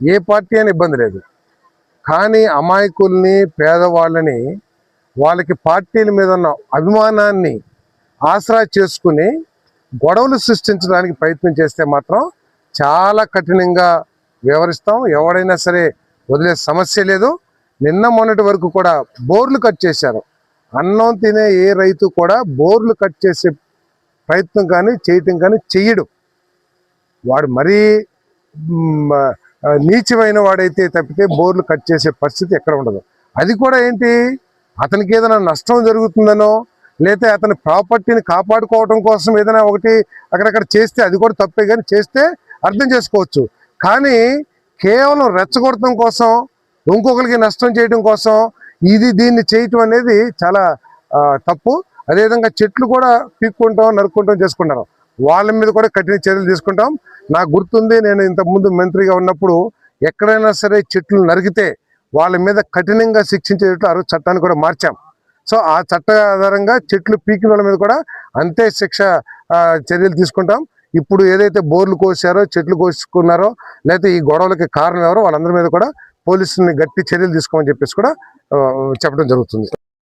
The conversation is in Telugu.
ఏ పార్టీ అని ఇబ్బంది లేదు. కానీ అమాయకుల్ని పేదవాళ్ళని వాళ్ళకి పార్టీల మీద ఉన్న అభిమానాన్ని ఆసరా చేసుకుని గొడవలు సృష్టించడానికి ప్రయత్నం చేస్తే మాత్రం చాలా కఠినంగా వివరిస్తాం ఎవడైనా సరే వదిలే సమస్య లేదు. నిన్న మొన్నటి వరకు కూడా బోర్లు కట్ చేశారు. అన్నం తినే ఏ రైతు కూడా బోర్లు కట్ చేసే ప్రయత్నం కానీ చేయటం కానీ చెయ్యడు. వాడు మరీ నీచమైన వాడైతే తప్పితే బోర్లు కట్ చేసే పరిస్థితి ఎక్కడ ఉండదు. అది కూడా ఏంటి? అతనికి ఏదైనా నష్టం జరుగుతుందనో లేతే అతని ప్రాపర్టీని కాపాడుకోవడం కోసం ఏదైనా ఒకటి అక్కడక్కడ చేస్తే అది కూడా తప్పే కానీ చేస్తే అర్థం చేసుకోవచ్చు. కానీ కేవలం రెచ్చగొడటం కోసం ఇంకొకరికి నష్టం చేయడం కోసం ఇది దీన్ని చేయటం అనేది చాలా తప్పు. అదేవిధంగా చెట్లు కూడా పీక్కుంటాం నరుక్కుంటాం చేసుకుంటారు వాళ్ళ మీద కూడా కఠిన చర్యలు తీసుకుంటాం. నాకు గుర్తుంది నేను ఇంతకుముందు మంత్రిగా ఉన్నప్పుడు ఎక్కడైనా సరే చెట్లు నరికితే వాళ్ళ మీద కఠినంగా శిక్షించేటట్లు ఆ రోజు చట్టాన్ని కూడా మార్చాం. సో ఆ చట్ట ఆధారంగా చెట్లు పీకిన వాళ్ళ మీద కూడా అంతే శిక్ష చర్యలు తీసుకుంటాం. ఇప్పుడు ఏదైతే బోర్లు కోసారో చెట్లు కోసుకున్నారో లేకపోతే ఈ గొడవలకి కారణం ఎవరో వాళ్ళందరి మీద కూడా పోలీసుల్ని గట్టి చర్యలు తీసుకోమని చెప్పేసి కూడా చెప్పడం జరుగుతుంది.